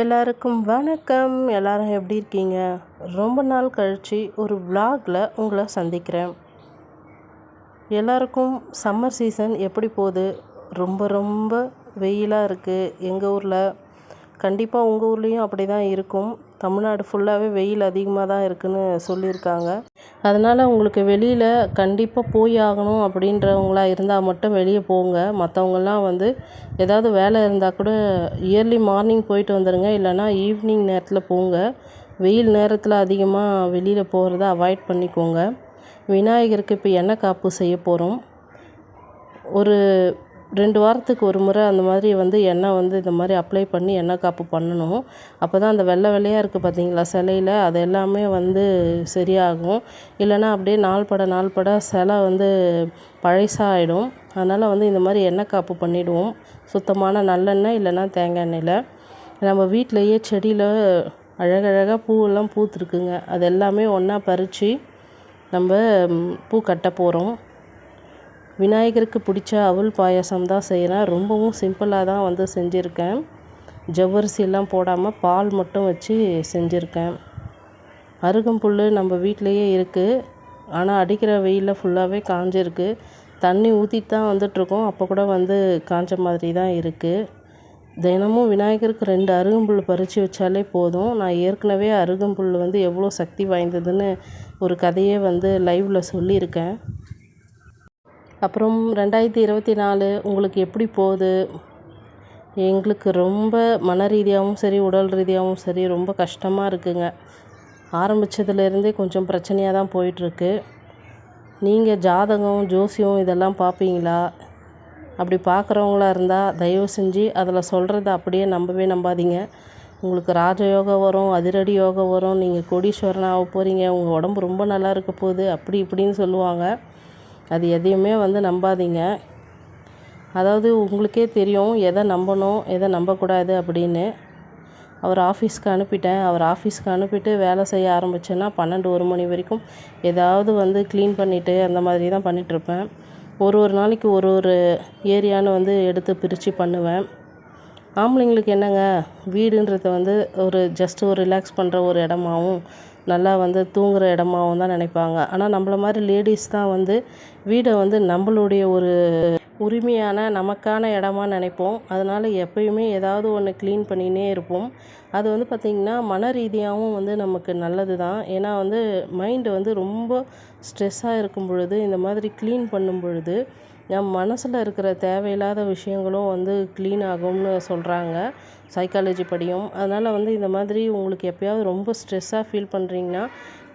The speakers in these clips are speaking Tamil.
எல்லாருக்கும் வணக்கம். எல்லாரும் எப்படி இருக்கீங்க? ரொம்ப நாள் கழித்து ஒரு விளாகில் உங்களை சந்திக்கிறேன். எல்லாருக்கும் சம்மர் சீசன் எப்படி போகுது? ரொம்ப ரொம்ப வெயிலாக இருக்குது எங்கள் ஊரில்? கண்டிப்பாக உங்கள் ஊர்லேயும் அப்படி தான் இருக்கும். தமிழ்நாடு ஃபுல்லாகவே வெயில் அதிகமாக தான் இருக்குன்னு சொல்லியிருக்காங்க. அதனால் உங்களுக்கு வெளியில் கண்டிப்பாக போய் ஆகணும் அப்படின்றவங்களா இருந்தால் மட்டும் வெளியே போங்க. மற்றவங்கள்லாம் வந்து ஏதாவது வேலை இருந்தால் கூட இயர்லி மார்னிங் போயிட்டு வந்துடுங்க இல்லைன்னா ஈவினிங் நேரத்தில் போங்க. வெயில் நேரத்தில் அதிகமாக வெளியில் போகிறத அவாய்ட் பண்ணிக்கோங்க. விநாயகருக்கு இப்போ எண்ணெய் காப்பு செய்ய போகிறோம் ஒரு ரெண்டு வாரத்துக்கு ஒரு முறை அந்த மாதிரி வந்து எண்ணெய் வந்து இந்த மாதிரி அப்ளை பண்ணி எண்ணெய் காப்பு பண்ணணும். அப்போ தான் அந்த வெள்ளை வெள்ளையாக இருக்குது பார்த்தீங்களா சிலையில? அது எல்லாமே வந்து சரியாகும். இல்லைன்னா அப்படியே நாள் பட நாள் பட சிலை வந்து பழசாக ஆகிடும் அதனால் வந்து இந்த மாதிரி எண்ணெய் காப்பு பண்ணிவிடுவோம் சுத்தமான நல்லெண்ணெய் இல்லைன்னா தேங்காய் எண்ணெயில். நம்ம வீட்டிலையே செடியில் அழகழகாக பூவெல்லாம் பூத்துருக்குங்க. அது எல்லாமே ஒன்றா பறித்து நம்ம பூ கட்ட போகிறோம் விநாயகருக்கு பிடிச்ச அவல் பாயாசம் தான் செய்கிறேன் ரொம்பவும் சிம்பிளாக தான் வந்து செஞ்சுருக்கேன். ஜவ்வரிசியெல்லாம் போடாமல் பால் மட்டும் வச்சு செஞ்சுருக்கேன். அருகம்புல் நம்ம வீட்டிலையே இருக்குது ஆனால் அடிக்கிற வெயிலில் ஃபுல்லாகவே காஞ்சிருக்கு. தண்ணி ஊற்றிட்டு தான் வந்துட்ருக்கோம் அப்போ கூட வந்து காஞ்ச மாதிரி தான் இருக்குது தினமும் விநாயகருக்கு ரெண்டு அருகம்புல் பறித்து வச்சாலே போதும். நான் ஏற்கனவே அருகம்புல் வந்து எவ்வளோ சக்தி வாய்ந்ததுன்னு ஒரு கதையே வந்து லைவில் சொல்லியிருக்கேன். அப்புறம் ரெண்டாயிரத்தி இருபத்தி நாலு உங்களுக்கு எப்படி போகுது? எங்களுக்கு ரொம்ப மன ரீதியாகவும் சரி உடல் ரீதியாகவும் சரி ரொம்ப கஷ்டமாக இருக்குங்க. ஆரம்பித்ததுலேருந்தே கொஞ்சம் பிரச்சனையாக தான் போயிட்டுருக்கு. நீங்கள் ஜாதகம் ஜோசியம் இதெல்லாம் பார்ப்பீங்களா? அப்படி பார்க்குறவங்களா இருந்தால் தயவு செஞ்சு அதில் சொல்கிறத அப்படியே நம்பவே நம்பாதீங்க. உங்களுக்கு ராஜயோகம் வரும் அதிரடி யோகம் வரும். நீங்கள் கோடீஸ்வரன் ஆக போகிறீங்க உங்கள் உடம்பு ரொம்ப நல்லா இருக்க போகுது. அப்படி இப்படின்னு சொல்லுவாங்க. அது எதையுமே வந்து நம்பாதீங்க. அதாவது உங்களுக்கே தெரியும் எதை நம்பணும் எதை நம்பக்கூடாது அப்படின்னு. அவர் ஆஃபீஸ்க்கு அனுப்பிட்டேன். அவர் ஆஃபீஸ்க்கு அனுப்பிட்டு வேலை செய்ய ஆரம்பித்தேன்னா பன்னெண்டு ஒரு மணி வரைக்கும் ஏதாவது வந்து க்ளீன் பண்ணிவிட்டு அந்த மாதிரி தான் பண்ணிகிட்ருப்பேன் ஒரு ஒரு நாளைக்கு ஒரு ஒரு ஏரியான்னு வந்து எடுத்து பிரித்து பண்ணுவேன். ஆம்பளைங்களுக்கு என்னங்க? வீடுன்றத வந்து ஒரு ஜஸ்ட் ஒரு ரிலாக்ஸ் பண்ணுற ஒரு இடமாவும் நல்லா வந்து தூங்குகிற இடமாவும் தான் நினைப்பாங்க. ஆனால் நம்மள மாதிரி லேடிஸ் தான் வந்து வீடை வந்து நம்மளுடைய ஒரு உரிமையான நமக்கான இடமா நினைப்போம். அதனால் எப்பயுமே ஏதாவது ஒன்று க்ளீன் பண்ணினே இருப்போம். அது வந்து பார்த்திங்கன்னா மன ரீதியாகவும் வந்து நமக்கு நல்லது தான். ஏன்னா வந்து மைண்டு வந்து ரொம்ப ஸ்ட்ரெஸ்ஸாக இருக்கும் பொழுது இந்த மாதிரி க்ளீன் பண்ணும் பொழுது நம் மனசில் இருக்கிற தேவையில்லாத விஷயங்களும் வந்து க்ளீன் ஆகும்னு சொல்கிறாங்க சைக்காலஜி படியும். அதனால் வந்து இந்த மாதிரி உங்களுக்கு எப்போயாவது ரொம்ப ஸ்ட்ரெஸ்ஸாக ஃபீல் பண்ணுறீங்கன்னா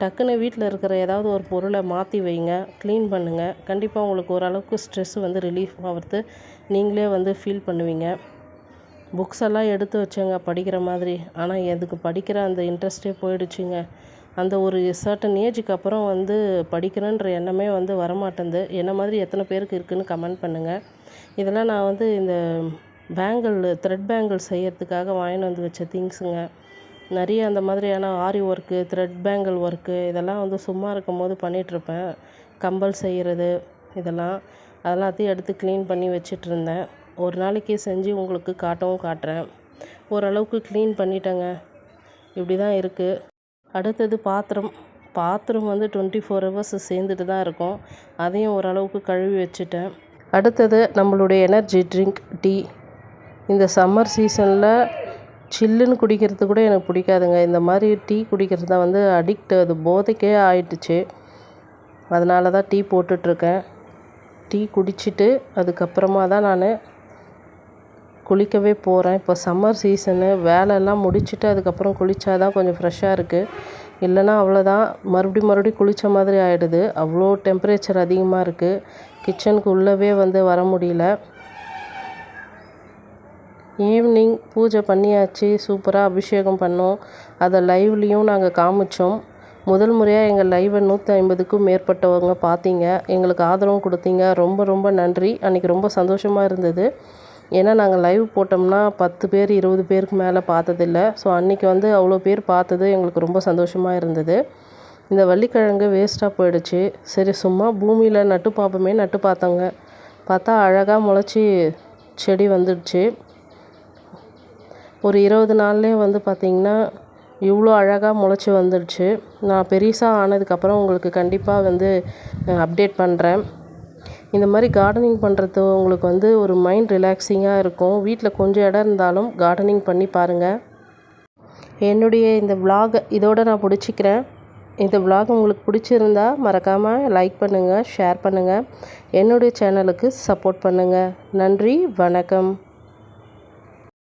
டக்குன்னு வீட்டில் இருக்கிற ஏதாவது ஒரு பொருளை மாற்றி வைங்க க்ளீன் பண்ணுங்கள் கண்டிப்பாக உங்களுக்கு ஓரளவுக்கு ஸ்ட்ரெஸ் வந்து ரிலீஃப் ஆகிறது நீங்களே வந்து ஃபீல் பண்ணுவீங்க. புக்ஸ் எல்லாம் எடுத்து வச்சேங்க படிக்கிற மாதிரி. ஆனால் எதுக்கு படிக்கிற அந்த இன்ட்ரெஸ்ட்டே போயிடுச்சுங்க. அந்த ஒரு சர்டன் ஏஜுக்கு அப்புறம் வந்து படிக்கிறேன்ற எண்ணமே வந்து வரமாட்டேங்குது என்ன மாதிரி எத்தனை பேருக்கு இருக்குதுன்னு கமெண்ட் பண்ணுங்கள் இதெல்லாம் நான் வந்து இந்த பேங்கிள் த்ரெட் பேங்கிள் செய்யறதுக்காக வாங்கிட்டு வந்து வச்ச திங்ஸுங்க நிறைய அந்த மாதிரியான ஆரி ஒர்க்கு த்ரெட் பேங்கிள் ஒர்க்கு இதெல்லாம் வந்து சும்மா இருக்கும் போது பண்ணிகிட்ருப்பேன் கம்பல் செய்கிறது இதெல்லாம். அதெல்லாத்தையும் எடுத்து க்ளீன் பண்ணி வச்சிட்ருந்தேன் ஒரு நாளைக்கு செஞ்சு உங்களுக்கு காட்டவும் காட்டுறேன். ஓரளவுக்கு க்ளீன் பண்ணிட்டேங்க. இப்படி தான் இருக்குது அடுத்தது பாத்திரம். பாத்திரம் வந்து டுவெண்ட்டி ஃபோர் ஹவர்ஸ் சேர்ந்துட்டு தான் இருக்கும். அதையும் ஓரளவுக்கு கழுவி வச்சுட்டேன். அடுத்தது நம்மளுடைய எனர்ஜி ட்ரிங்க் டீ இந்த சம்மர் சீசனில் சில்லுன்னு குடிக்கிறது கூட எனக்கு பிடிக்காதுங்க. இந்த மாதிரி டீ குடிக்கிறது தான் வந்து அடிக்ட் அது போதைக்கே ஆயிடுச்சு. அதனால தான் டீ போட்டுட்ருக்கேன் டீ குடிச்சிட்டு அதுக்கப்புறமா தான் நான் குளிக்கவே போகிறேன் இப்போ சம்மர் சீசனு வேலையெல்லாம் முடிச்சுட்டு அதுக்கப்புறம் குளித்தா தான் கொஞ்சம் ஃப்ரெஷ்ஷாக இருக்குது இல்லைன்னா அவ்வளோதான் மறுபடி மறுபடி குளித்த மாதிரி ஆகிடுது அவ்வளோ டெம்பரேச்சர் அதிகமாக இருக்குது கிச்சனுக்கு உள்ளவே வந்து வர முடியல. ஈவினிங் பூஜை பண்ணியாச்சு. சூப்பராக அபிஷேகம் பண்ணோம். அதை லைவ்லேயும் நாங்கள் காமிச்சோம். முதல் முறையாக எங்கள் லைவை நூற்றி ஐம்பதுக்கும் மேற்பட்டவங்க பார்த்தீங்க. எங்களுக்கு ஆதரவும் கொடுத்தீங்க. ரொம்ப ரொம்ப நன்றி. அன்றைக்கி ரொம்ப சந்தோஷமாக இருந்தது. ஏன்னா நாங்கள் லைவ் போட்டோம்னா பத்து பேர் இருபது பேருக்கு மேலே பார்த்ததில்ல. ஸோ அன்றைக்கி வந்து அவ்வளோ பேர் பார்த்தது எங்களுக்கு ரொம்ப சந்தோஷமாக இருந்தது. இந்த வள்ளிக்கிழங்கு வேஸ்ட்டாக போயிடுச்சு. சரி சும்மா பூமியில் நட்டு பார்ப்போமே நட்டு பார்த்தோங்க. பார்த்தா அழகாக முளைச்சி செடி வந்துடுச்சு. ஒரு இருபது நாள்லேயே வந்து பார்த்திங்கன்னா இவ்வளோ அழகாக முளைச்சி வந்துடுச்சு. நான் பெருசாக ஆனதுக்கப்புறம் உங்களுக்கு கண்டிப்பாக வந்து அப்டேட் பண்ணுறேன் இந்த மாதிரி கார்டனிங் பண்ணுறது உங்களுக்கு வந்து ஒரு மைண்ட் ரிலாக்ஸிங்காக இருக்கும். வீட்டில் கொஞ்சம் இடம் இருந்தாலும் கார்டனிங் பண்ணி பாருங்கள் என்னுடைய இந்த விலாகை இதோட நான் பிடிச்சிக்கிறேன் இந்த விலாக் உங்களுக்கு பிடிச்சிருந்தா மறக்காமல் லைக் பண்ணுங்கள் ஷேர் பண்ணுங்கள் என்னுடைய சேனலுக்கு சப்போர்ட் பண்ணுங்கள் நன்றி வணக்கம்.